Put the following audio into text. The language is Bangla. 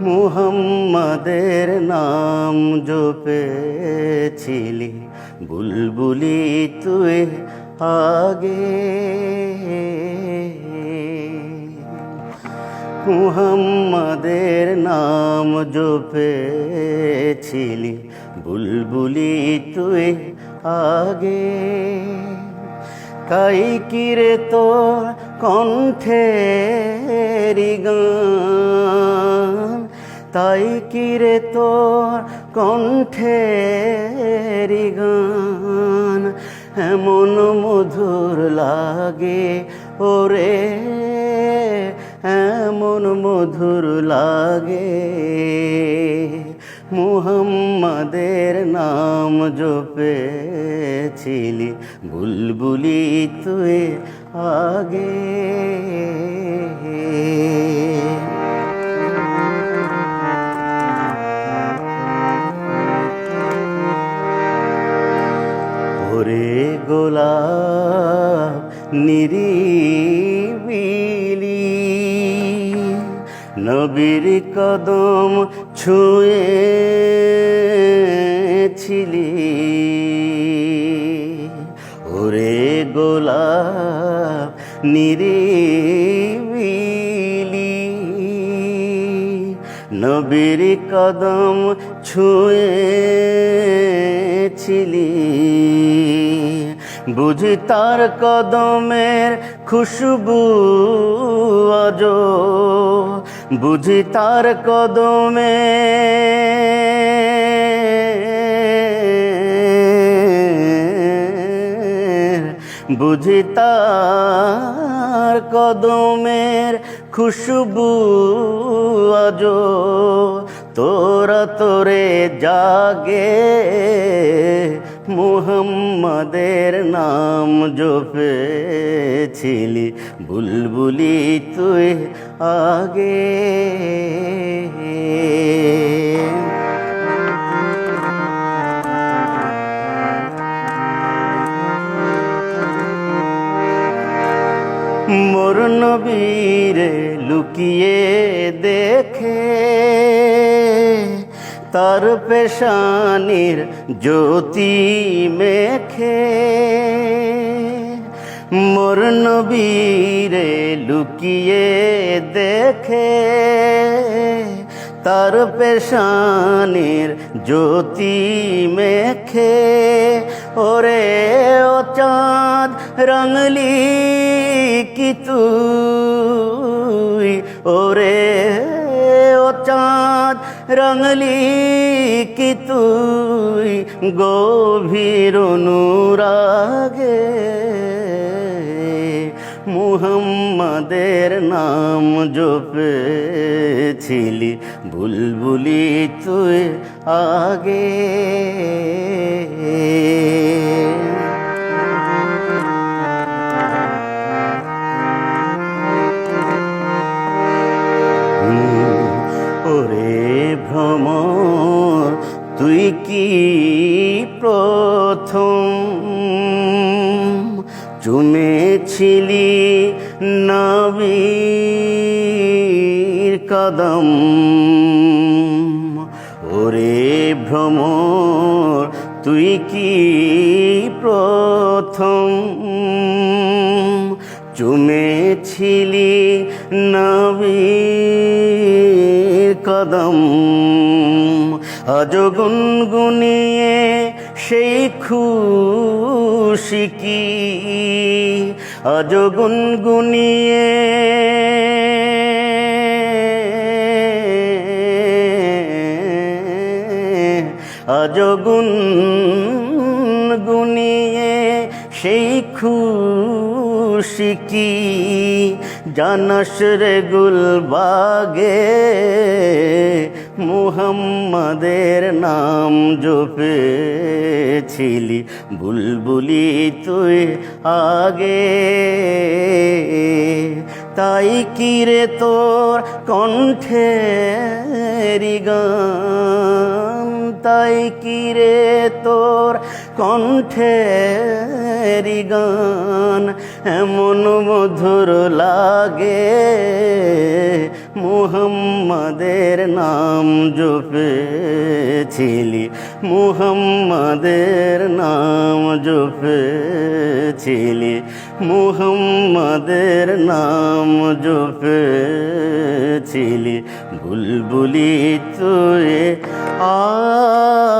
মুহাম্মাদের নাম জপেছিলি, বুলবুলি তুই আগে। মুহাম্মাদের নাম জপেছিলি, বুলবুলি তুই আগে। কাই কিরে তোর কণ্ঠেরি গান? তাই কিরে তোর কণ্ঠেরি গান এমন মধুর লাগে ওরে, এমন মধুর লাগে। মুহাম্মাদের নাম জপেছিলি বুলবুলি তুই আগে। নবীর কদম ছুঁয়েছিলি। ওরে গোলাপ নিরিবিলি। নবীর কদম ছুঁয়েছিলি। বুঝি তার কদমের খুশবু আজ বুঝি তার কদমে। বুঝি তার কদমের খুশবু আজ তোরা তোরে জাগে। মুহাম্মাদের নাম জপেছিলি বুলবুলি তুই আগে। মোর নবীরে লুকিয়ে দেখে তার পেশানির জ্যোতি মেখে। মোর নবীরে লুকিয়ে দেখে। তার পেশানির জ্যোতি মেখে। ওরে ও চাঁদ, রঙলি কি তুই? ওরে রঙলি কি তুই গভীর অনুরাগে। মুহাম্মাদের নাম জপেছিলি বুলবুলি তুই আগে। তুই কি প্রথম চুমেছিলি নবীর কদম? ওরে ভ্রমর তুই কি প্রথম চুমেছিলি নবীর কদম? আজ গুনগুনিয়ে সেই খুশি কি? আজ গুনগুনিয়ে আজ গুনগুনিয়ে সেই খুশি কি? জানাস রে গুলবাগে মুহাম্মাদের নাম জপেছিলি বুলবুলি তুই আগে। তাই কিরে তোর কণ্ঠে গান? তাই কিরে তোর কণ্ঠেরি গান? এমন মধুর লাগে মুহাম্মাদের নাম জপেছিলি। মুহাম্মাদের নাম জপেছিলি। মুহাম্মাদের নাম জপেছিলি। বুলবুলি তুরে আ